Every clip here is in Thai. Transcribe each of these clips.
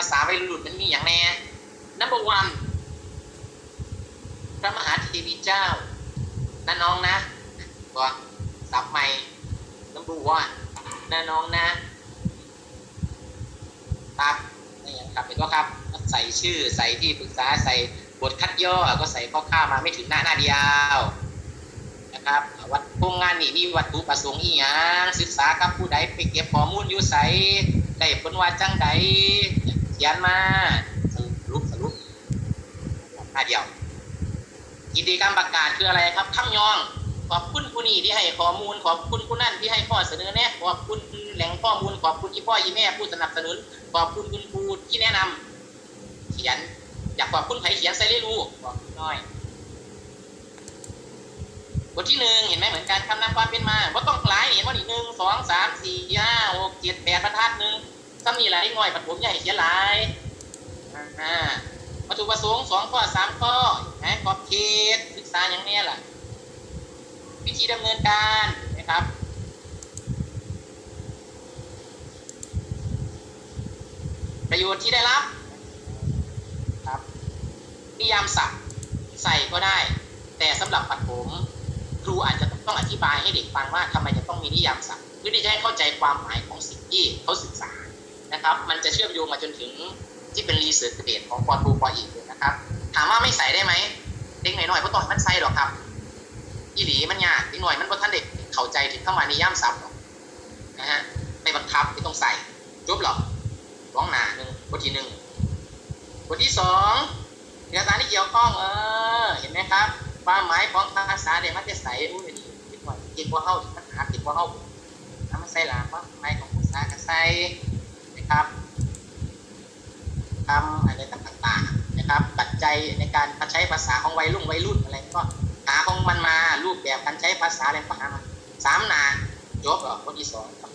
าษาวัยรุ่นมันมีอย่างแน่ number one พระมหาเทวีเจ้านะน้องนะตัวสับใหม่ number one นะน้องนะครับนี่อย่างครับเห็นว่าครับ ใส่ชื่อใส่ที่ปรึกษาใส่บทคัดย่อก็ใส่ข้อข้ามาไม่ถึงหน้าหน้าเดียวนะครับวัดโครงงานนี่มีวัตถุประสงค์อีหยังศึกษากับผู้ใดไปเก็บข้อมูลอยู่ใส่ได้ผลว่าจังใด ขียนมาสรุปสรุปหน้าเดียว กิจกรรมประกาศคืออะไรครับคำยอง ขอบคุณผู้นี้ที่ให้ข้อมูล ขอบคุณผู้นั่นที่ให้ข้อเสนอแนะขอบคุณแหล่งข้อมูล ขอบคุณอีพ่ออีแม่ผู้สนับสนุน ขอบคุณคุณครูที่แนะนำเขียน อยากขอบคุณใครเขียนใส่เลยลูกบอกน้อยบทที่หนึ่งเห็นไหมเหมือนกันคำนำความเป็นมาว่าต้องหลายเห็นว่าหนึ่งสองสามสี่ห้าหกเจ็ดแปดบรรทัดหนึ่ง ซ้ำนี่หลายง่อยปัดผมใหญ่เขียหลายอ่าวัตถุประสงค์สองข้อสามข้อเห็นไหมขอบเขตศึกษาอย่างเนี้ยล่ะ วิธีดำเนินการนะครับประโยชน์ที่ได้รับครับนิยามศัพท์ใส่ก็ได้ แต่สำหรับปัดผม ครูอาจจะต้องอธิบายให้เด็กฟังว่าทำไมจะต้องมีนิยามศัพท์เพื่อที่จะให้เข้าใจความหมายของสิ่งที่เขาศึกษา นะครับ มันจะเชื่อมโยงมาจนถึงที่เป็นรีเสิร์ชเดตของปอทูปออีกเลยนะครับ ถามว่าไม่ใส่ได้ไหมเด็กหน่อยๆก็ต้องให้มันใส่หรอกครับอีหลีมันยากนิดหน่อยมันก็ท่านเด็กเข้าใจถึงเข้ามานิยามศัพท์หรอกนะฮะไม่บังคับไม่ต้องใส่จบหรอกร้องหนาหนึ่งบทที่หนึ่งบทที่สองเอกสารที่เกี่ยวข้องเออเห็นไหมครับความหมายของภาษาเด็กมันจะใส่อุ้ยนี่นิดหน่อยเก่งกว่าเฮาปัญหาเก่งกว่าเฮาทำมาใส่หลังว่าหมายของภาษาก็ใส่ นะครับคำอะไรต่างๆนะครับ ปัจจัยในการใช้ภาษาของวัยรุ่นวัยรุ่นอะไรก็หาของมันมารูปแบบการใช้ภาษาอะไรก็หามาสามนาจบหรอคนที่สองครับ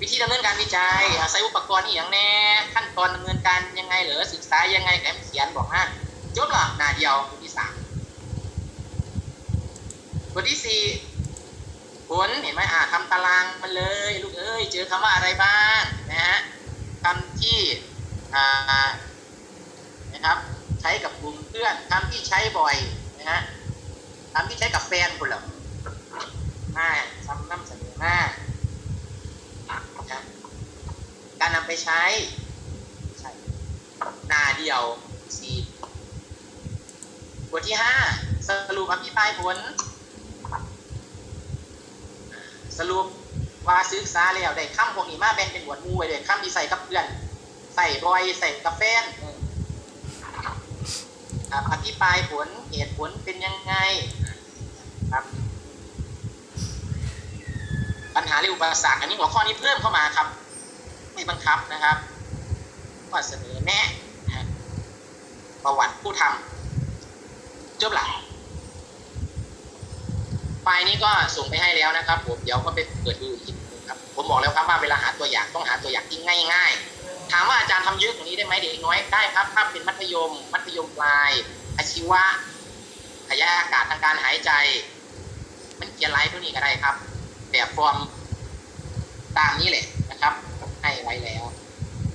วิธีดำเนินการวิจัยอาศัยอุปกรณ์อย่างแน่ขั้นตอนดำเนินการยังไงเหรอศึกษายังไงแอมเขียนบอกฮะจบหรอหนาเดียวคนที่สามบทที่สี่ผลเห็นไหมอ่าทำตารางมันเลย ลูกเอ้ยเจอคำว่าอะไรบ้าง คำที่นะครับใช้กับกลุ่มเพื่อนคำที่ใช้บ่อยนะฮะคำที่ใช้กับแฟนคนละมาซ้ำน้ำเสนอมานะการนำไปใช้ใช่หน้าเดียวสี่บทที่ห้าสรุปอภิปรายผล สรุป ว่าศึกษาแล้วได้คำพวกนี้มาแบ่งเป็นหมวดหมู่ไว้เลยคำที่ใส่กับเพื่อน ใส่บ่อยใส่กับแฟนอืมครับอธิบายผลเหตุผลเป็นยังไงครับปัญหาหรืออุปสรรคอันนี้หัวข้อนี้เพิ่มเข้ามาครับ ไม่บังคับนะครับก็เสนอแนะประวัติผู้ทำจบหลัง ไฟล์นี้ก็ส่งไปให้แล้วนะครับ ผมเดี๋ยวก็ไปเปิดดูอีกทีครับผมบอกแล้วครับว่าเวลาหาตัวอย่างต้องหาตัวอย่างที่ง่าย ๆ ถามว่าอาจารย์ทำเยอะกว่านี้ได้ไหมเด็กน้อยได้ครับถ้าเป็นมัธยม มัธยมปลายอาชีวะขยายอากาศทางการหายใจ มันเขียนไลน์ตัวนี้ก็ได้ครับ แบบฟอร์มตามนี้แหละนะครับให้ไว้แล้ว